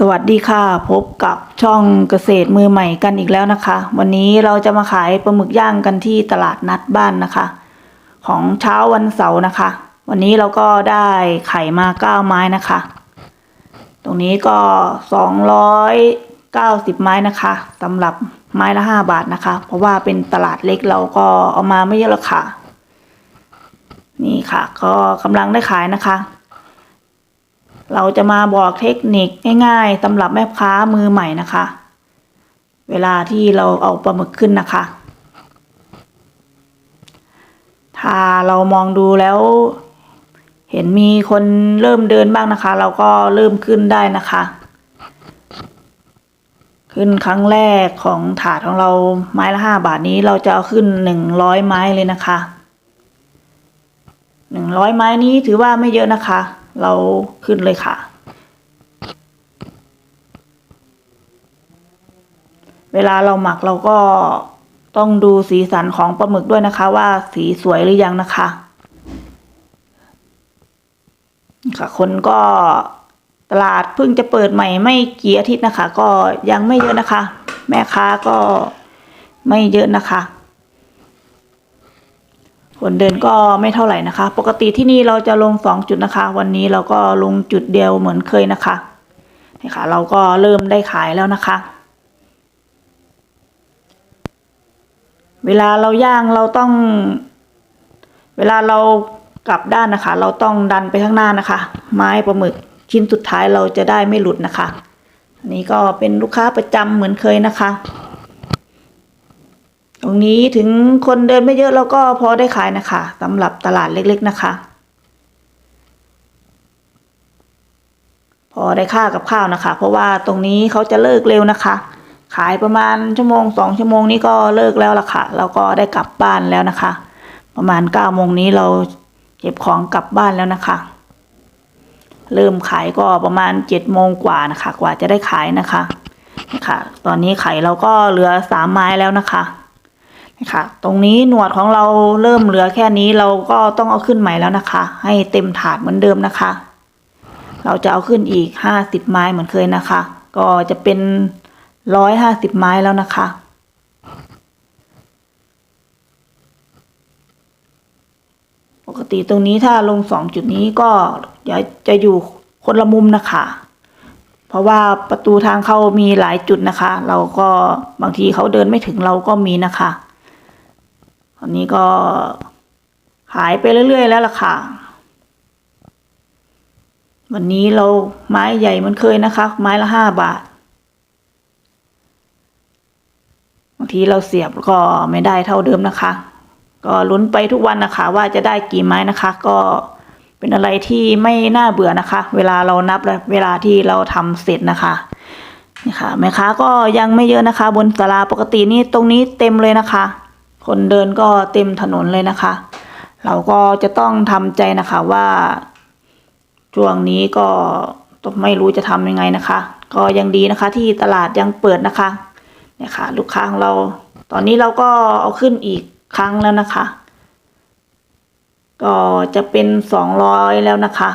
สวัสดีค่ะ พบกับช่องเกษตรมือใหม่กันอีกแล้วนะคะ วันนี้เราจะมาขายปลาหมึกย่างกันที่ตลาดนัดบ้านนะคะ ของเช้าวันเสาร์นะคะ วันนี้เราก็ได้ไข่มาเก้าไม้นะคะ ตรงนี้ก็สองร้อยเก้าสิบไม้นะคะสำหรับไม้ละห้าบาทนะคะ เพราะว่าเป็นตลาดเล็กเราก็เอามาไม่เยอะหรอกค่ะ นี่ค่ะ ก็กำลังได้ขายนะคะ เราจะมาบอกเทคนิคง่ายๆสำหรับแม่ค้ามือใหม่นะคะ เวลาที่เราเอาปลาหมึกขึ้นนะคะ ถ้าเรามองดูแล้ว เห็นมีคนเริ่มเดินบ้างนะคะ เราก็เริ่มขึ้นได้นะคะ ขึ้นครั้งแรกของถาดของเราไม้ละห้าบาทนี้เราจะเอาขึ้นหนึ่งร้อยไม้เลยนะคะหนึ่งร้อยไม้นี้ถือว่าไม่เยอะนะคะ เราขึ้นเลยค่ะ เวลาเราหมักเราก็ต้องดูสีสันของปลาหมึกด้วยนะคะ ว่าสีสวยหรือยังนะคะ ค่ะ คนก็ตลาดเพิ่งจะเปิดใหม่ไม่กี่อาทิตย์นะคะ ก็ยังไม่เยอะนะคะ แม่ค้าก็ไม่เยอะนะคะ คนเดินก็ไม่เท่าไหร่นะคะ ปกติที่นี่เราจะลงสองจุดนะคะ วันนี้เราก็ลงจุดเดียวเหมือนเคยนะคะนี่ค่ะ เราก็เริ่มได้ขายแล้วนะคะ เวลาเราย่างเราต้อง เวลาเรากลับด้านนะคะ เราต้องดันไปข้างหน้านะคะ ไม้ปลาหมึกชิ้นสุดท้ายเราจะได้ไม่หลุดนะคะ อันนี้ก็เป็นลูกค้าประจำเหมือนเคยนะคะ ตรงนี้ถึงคนเดินไม่เยอะเราก็พอได้ขายนะคะสำหรับตลาดเล็กๆนะคะ พอได้ค่ากับข้าวนะคะ เพราะว่าตรงนี้เขาจะเลิกเร็วนะคะ ขายประมาณชั่วโมงสองชั่วโมงนี้ก็เลิกแล้วล่ะค่ะเราก็ได้กลับบ้านแล้วนะคะ ประมาณเก้าโมงนี้เราเก็บของกลับบ้านแล้วนะคะ เริ่มขายก็ประมาณเจ็ดโมงกว่านะคะ กว่าจะได้ขายนะคะค่ะ ตอนนี้ไข่เราก็เหลือสามไม้แล้วนะคะ ค่ะ ตรงนี้หนวดของเราเริ่มเหลือแค่นี้เราก็ต้องเอาขึ้นใหม่แล้วนะคะ ให้เต็มถาดเหมือนเดิมนะคะ เราจะเอาขึ้นอีกห้าสิบไม้เหมือนเคยนะคะ ก็จะเป็นร้อยห้าสิบไม้แล้วนะคะปกติตรงนี้ถ้าลงสองจุดนี้ก็จะจะอยู่คนละมุมนะคะ เพราะว่าประตูทางเข้ามีหลายจุดนะคะ เราก็บางทีเขาเดินไม่ถึงเราก็มีนะคะ อนนี้ก็ขายไปเรื่อยๆแล้วล่ะค่ะ วันนี้เราไม้ใหญ่เหมันเคยนะคะ ไม้ละห้าบาทบางทีเราเสียบก็ไม่ได้เท่าเดิมนะคะ ก็ลุ้นไปทุกวันนะคะ ว่าจะได้กี่ไม้นะคะ ก็เป็นอะไรที่ไม่น่าเบื่อนะคะ เวลาเรานับและเวลาที่เราทำเสร็จนะคะนี่ค่ะแม่ค้าก็ยังไม่เยอะนะคะ บนศาลาปกตินี่ตรงนี้เต็มเลยนะคะ คนเดินก็เต็มถนนเลยนะคะ เราก็จะต้องทำใจนะคะว่าช่วงนี้ก็ไม่รู้จะทำยังไงนะคะ ก็ยังดีนะคะ ที่ตลาดยังเปิดนะคะเนี่ยค่ะ ลูกค้าของเรา ตอนนี้เราก็เอาขึ้นอีกครั้งแล้วนะคะ ก็จะเป็นสองร้อยแล้วนะคะ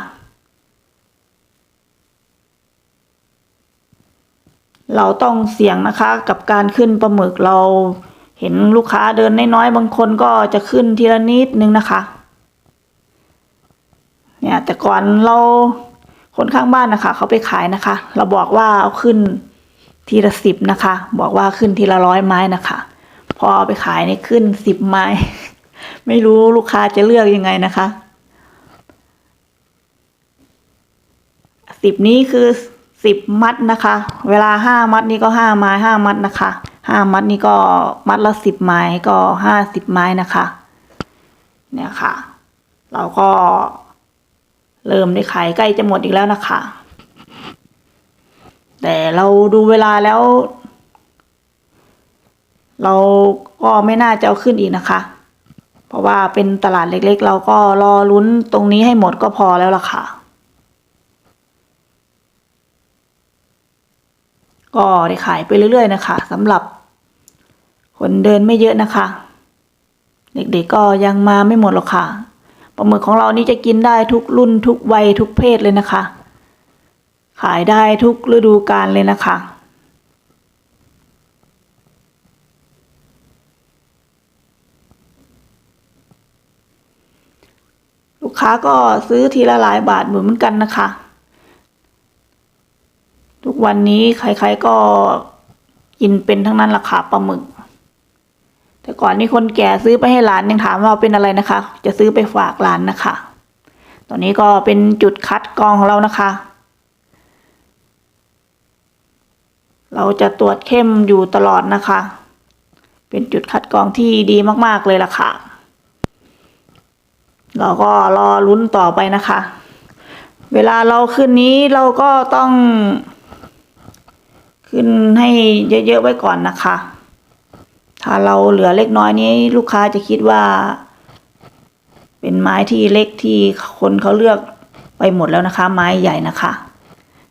เราต้องเสี่ยงนะคะกับการขึ้นปลาหมึกเรา เห็นลูกค้าเดินน้อยๆบางคนก็จะขึ้นทีละนิดนึงนะคะ เนี่ยแต่ก่อนเราคนข้างบ้านนะคะเขาไปขายนะคะ เราบอกว่าเอาขึ้นทีละสิบนะคะ บอกว่าขึ้นทีละร้อยไม้นะคะ พอเอาไปขายนี่ขึ้นสิบไม้ ไม่รู้ลูกค้าจะเลือกยังไงนะคะสิบนี้คือสิบมัดนะคะ เวลาห้ามัดนี่ก็ห้าไม้ห้ามัดนะคะ ห้ามัดนี่ก็มัดละสิบไม้ก็ห้าสิบไม้นะคะ เนี่ยค่ะ เราก็เริ่มได้ขายใกล้จะหมดอีกแล้วนะคะ แต่เราดูเวลาแล้ว เราก็ไม่น่าจะเอาขึ้นอีกนะคะ เพราะว่าเป็นตลาดเล็กๆ เราก็รอลุ้นตรงนี้ให้หมดก็พอแล้วล่ะค่ะ ก็ได้ขายไปเรื่อยๆนะคะสำหรับ คนเดินไม่เยอะนะคะ เด็กๆก็ยังมาไม่หมดหรอกค่ะปลาหมึกของเรานี่จะกินได้ทุกรุ่นทุกวัยทุกเพศเลยนะคะ ขายได้ทุกฤดูกาลเลยนะคะลูกค้าก็ซื้อทีละหลายบาทเหมือนกันนะคะ ทุกวันนี้ใครๆก็กินเป็นทั้งนั้นราคาปลาหมึก แต่ก่อนนี่คนแก่ซื้อไปให้หลานยังถามว่าเป็นอะไรนะคะ จะซื้อไปฝากหลานนะคะ ตอนนี้ก็เป็นจุดคัดกรองของเรานะคะ เราจะตรวจเข้มอยู่ตลอดนะคะ เป็นจุดคัดกรองที่ดีมากๆเลยล่ะค่ะ เราก็รอลุ้นต่อไปนะคะ เวลาเราขึ้นนี้เราก็ต้อง ขึ้นให้เยอะๆไว้ก่อนนะคะ ถ้าเราเหลือเล็กน้อยนี้ลูกค้าจะคิดว่า เป็นไม้ที่เล็กที่คนเขาเลือกไปหมดแล้วนะคะ ไม้ใหญ่นะคะ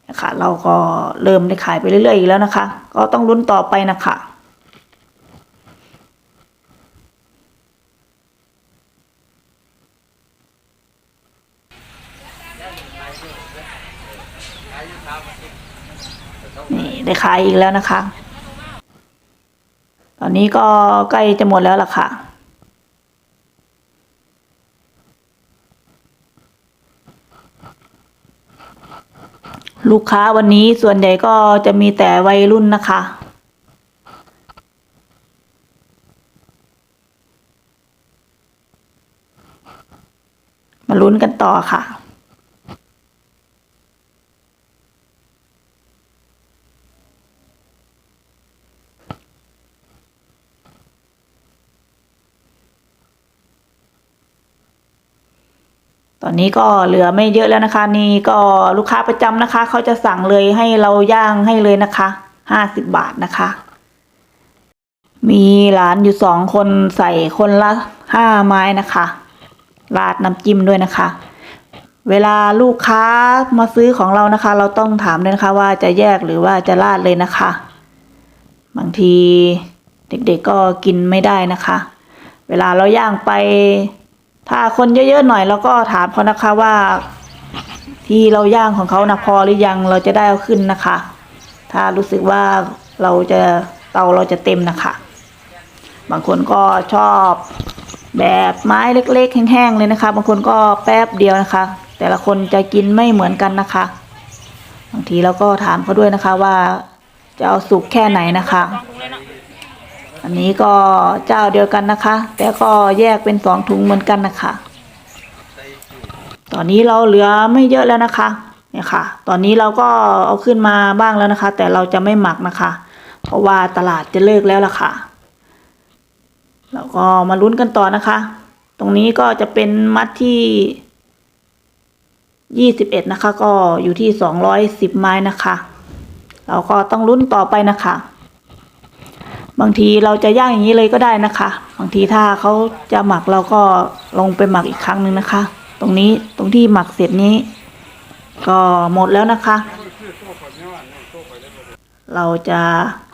นะคะเราก็เริ่มได้ขายไปเรื่อยๆอีกแล้วนะคะ ก็ต้องลุ้นต่อไปนะคะนี่ได้ขายอีกแล้วนะคะ อนนี้ก็ใกล้จะหมดแล้วล่ะค่ะ ลูกค้าวันนี้ส่วนใหญ่ก็จะมีแต่วัยรุ่นนะคะมาลุ้นกันต่อค่ะ ตอนนี้ก็เหลือไม่เยอะแล้วนะคะ นี่ก็ลูกค้าประจำนะคะ เขาจะสั่งเลยให้เราย่างให้เลยนะคะห้าสิบบาทนะคะ มีหลานอยู่สองคนใส่คนละห้าไม้นะคะราดน้ำจิ้มด้วยนะคะ เวลาลูกค้ามาซื้อของเรานะคะ เราต้องถามด้วยนะคะ ว่าจะแยกหรือว่าจะราดเลยนะคะ บางทีเด็กๆก็กินไม่ได้นะคะ เวลาเราย่างไป ถ้าคนเยอะๆหน่อยเราก็ถามเขานะคะว่า ที่เราย่างของเขานะพอหรือยังเราจะได้เอาขึ้นนะคะ ถ้ารู้สึกว่าเราจะเตาเราจะเต็มนะคะ บางคนก็ชอบแบบไม้เล็ก ๆ แห้งๆเลยนะคะ บางคนก็แป๊บเดียวนะคะ แต่ละคนจะกินไม่เหมือนกันนะคะ บางทีเราก็ถามเขาด้วยนะคะว่าจะเอาสุกแค่ไหนนะคะ อันนี้ก็เจ้าเดียวกันนะคะ แต่ก็แยกเป็นสองถุงเหมือนกันนะคะ ตอนนี้เราเหลือไม่เยอะแล้วนะคะเนี่ยค่ะ ตอนนี้เราก็เอาขึ้นมาบ้างแล้วนะคะ แต่เราจะไม่หมักนะคะ เพราะว่าตลาดจะเลิกแล้วล่ะค่ะเราก็มาลุ้นกันต่อนะคะ ตรงนี้ก็จะเป็นมัดที่ยี่สิบเอ็ดนะคะ ก็อยู่ที่สองร้อยสิบไม้นะคะ เราก็ต้องลุ้นต่อไปนะคะ บางทีเราจะย่างอย่างนี้เลยก็ได้นะคะ บางทีถ้าเขาจะหมักเราก็ลงไปหมักอีกครั้งหนึ่งนะคะ ตรงนี้ตรงที่หมักเสร็จนี้ ก็หมดแล้วนะคะ เราจะ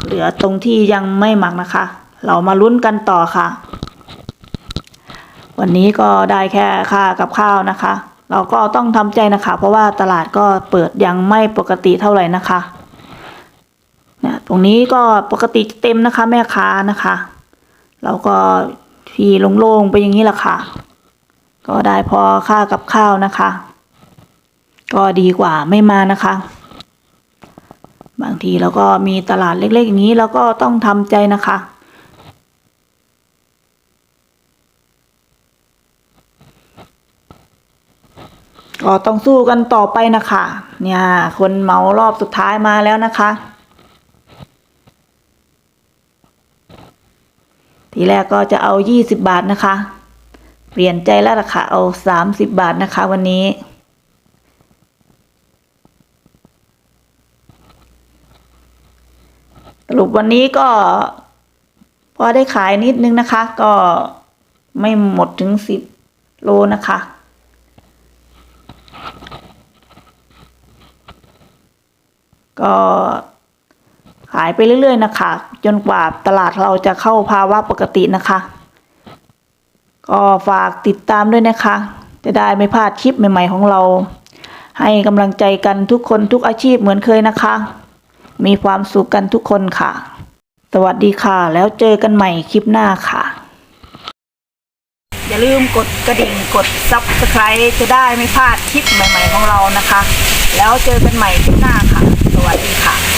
เหลือตรงที่ยังไม่หมักนะคะ เรามาลุ้นกันต่อค่ะ วันนี้ก็ได้แค่ค่ากับข้าวนะคะ เราก็ต้องทำใจนะคะ เพราะว่าตลาดก็เปิดยังไม่ปกติเท่าไหร่นะคะ เนี่ยตรงนี้ก็ปกติเต็มนะคะ แม่ค้านะคะ เราก็ทีโล่งๆไปอย่างนี้แหละค่ะ ก็ได้พอค่ากับข้าวนะคะ ก็ดีกว่าไม่มานะคะ บางทีเราก็มีตลาดเล็กๆ อย่างนี้เราก็ต้องทำใจนะคะก็ต้องสู้กันต่อไปนะคะ เนี่ย คนเหมารอบสุดท้ายมาแล้วนะคะ ทีแรกก็จะเอายี่สิบบาทนะคะ เปลี่ยนใจแล้วล่ะค่ะเอาสามสิบบาทนะคะ วันนี้ สรุปวันนี้ก็ พอได้ขายนิดนึงนะคะ ก็ไม่หมดถึงสิบโลนะคะก็ ขายไปเรื่อยๆนะคะ จนกว่าตลาดเราจะเข้าภาวะปกตินะคะ ก็ฝากติดตามด้วยนะคะ จะได้ไม่พลาดคลิปใหม่ ๆ ของเรา ให้กำลังใจกันทุกคนทุกอาชีพเหมือนเคยนะคะ มีความสุขกันทุกคนค่ะ สวัสดีค่ะ แล้วเจอกันใหม่คลิปหน้าค่ะอย่าลืมกดกระดิ่งกด subscribe จะได้ไม่พลาดคลิปใหม่ ๆ ของเรานะคะ แล้วเจอกันใหม่คลิปหน้าค่ะ สวัสดีค่ะ